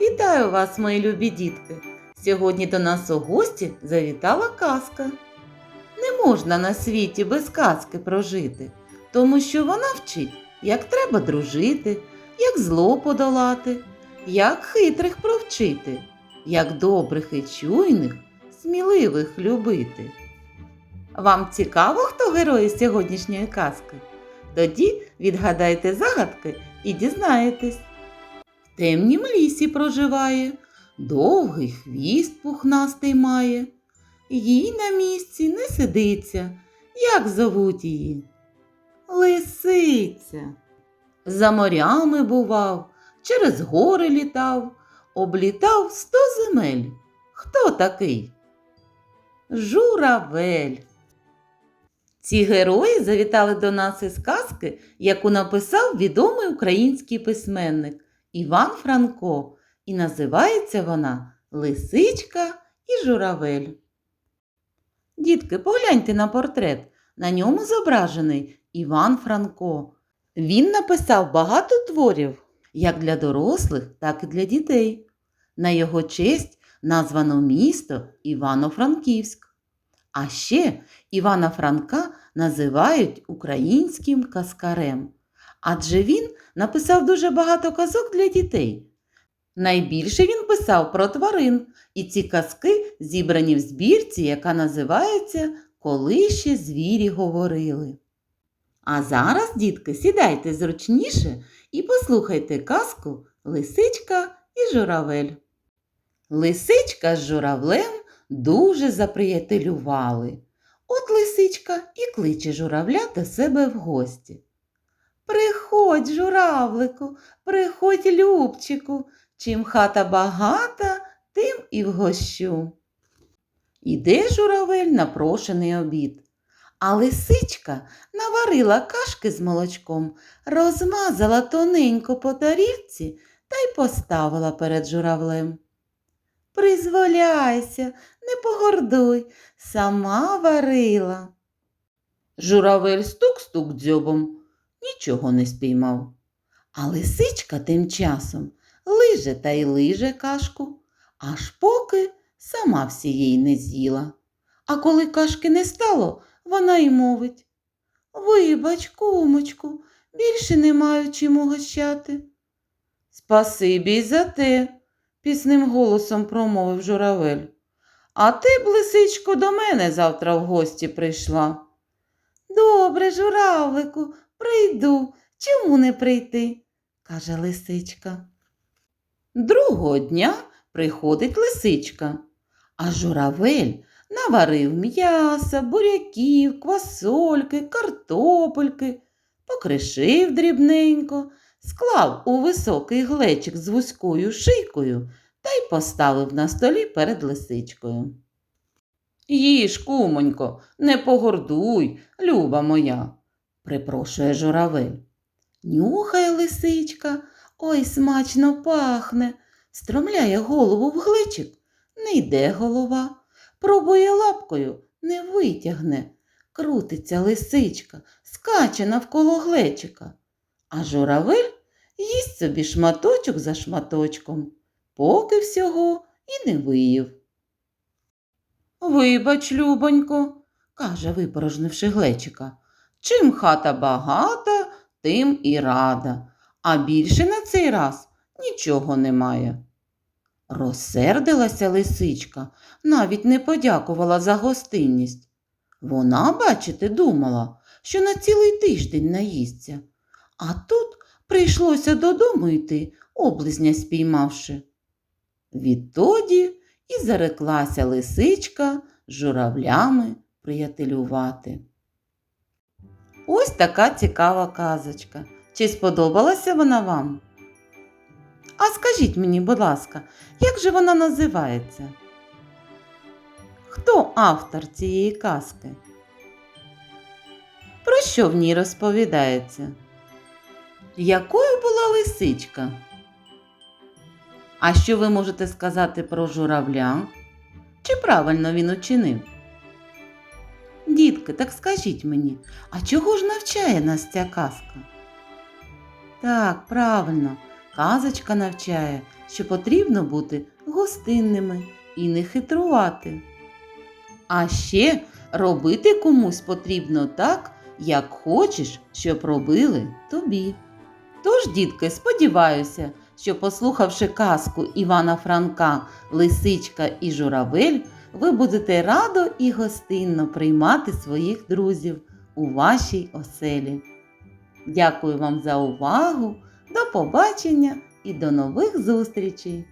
Вітаю вас, мої любі дітки! Сьогодні до нас у гості завітала казка. Не можна на світі без казки прожити, тому що вона вчить, як треба дружити, як зло подолати, як хитрих провчити, як добрих і чуйних, сміливих любити. Вам цікаво, хто герої сьогоднішньої казки? Тоді відгадайте загадки і дізнаєтесь. Темнім лісі проживає, довгий хвіст пухнастий має, їй на місці не сидиться, як зовуть її? Лисиця. За морями бував, через гори літав, облітав сто земель. Хто такий? Журавель. Ці герої завітали до нас із казки, яку написав відомий український письменник Іван Франко, і називається вона Лисичка і журавель. Дітки, погляньте на портрет. На ньому зображений Іван Франко. Він написав багато творів, як для дорослих, так і для дітей. На його честь названо місто Івано-Франківськ. А ще Івана Франка називають українським казкарем, адже він написав дуже багато казок для дітей. Найбільше він писав про тварин, і ці казки зібрані в збірці, яка називається Коли ще звірі говорили. А зараз, дітки, сідайте зручніше і послухайте казку Лисичка і журавель. Лисичка з журавлем дуже заприятелювали. От лисичка і кличе журавля до себе в гості. Приходь, журавлику, приходь, любчику, чим хата багата, тим і вгощу. Іде журавель на прошений обід. А лисичка наварила кашки з молочком, розмазала тоненько по тарілці та й поставила перед журавлем. Призволяйся, не погордуй, сама варила. Журавель стук-стук дзьобом, нічого не спіймав. А лисичка тим часом лиже та й лиже кашку, аж поки сама всієї не з'їла. А коли кашки не стало, вона й мовить Вибач, кумочку, більше не маю чим угощати. Спасибі й за те, пісним голосом промовив журавель. А ти б, лисичко, до мене завтра в гості прийшла. Добре, журавлику, прийду. Чому не прийти? каже лисичка. Другого дня приходить лисичка, а журавель наварив м'яса, буряків, квасольки, картопельки, покришив дрібненько, склав у високий глечик з вузькою шийкою та й поставив на столі перед лисичкою. Їж, кумонько, не погордуй, люба моя, припрошує журавель. Нюхає лисичка, ой, смачно пахне, стромляє голову в глечик, не йде голова, пробує лапкою, не витягне. Крутиться лисичка, скаче навколо глечика, а журавель їсть собі шматочок за шматочком, поки всього і не виїв. Вибач, любонько, каже, випорожнивши глечика. Чим хата багата, тим і рада, а більше на цей раз нічого немає. Розсердилася лисичка, навіть не подякувала за гостинність. Вона, бачите, думала, що на цілий тиждень наїсться, а тут прийшлося додому йти, облизня спіймавши. Відтоді і зареклася лисичка журавлями приятелювати. Ось така цікава казочка. Чи сподобалася вона вам? А скажіть мені, будь ласка, як же вона називається? Хто автор цієї казки? Про що в ній розповідається? Якою була лисичка? А що ви можете сказати про журавля? Чи правильно він учинив? Дітки, так скажіть мені, а чого ж навчає нас ця казка? Так, правильно, Казочка навчає, що потрібно бути гостинними і не хитрувати. А ще робити комусь потрібно так, як хочеш, щоб робили тобі. Тож, дітки, сподіваюся, що послухавши казку Івана Франка Лисичка і Журавель, ви будете радо і гостинно приймати своїх друзів у вашій оселі. Дякую вам за увагу, до побачення і до нових зустрічей!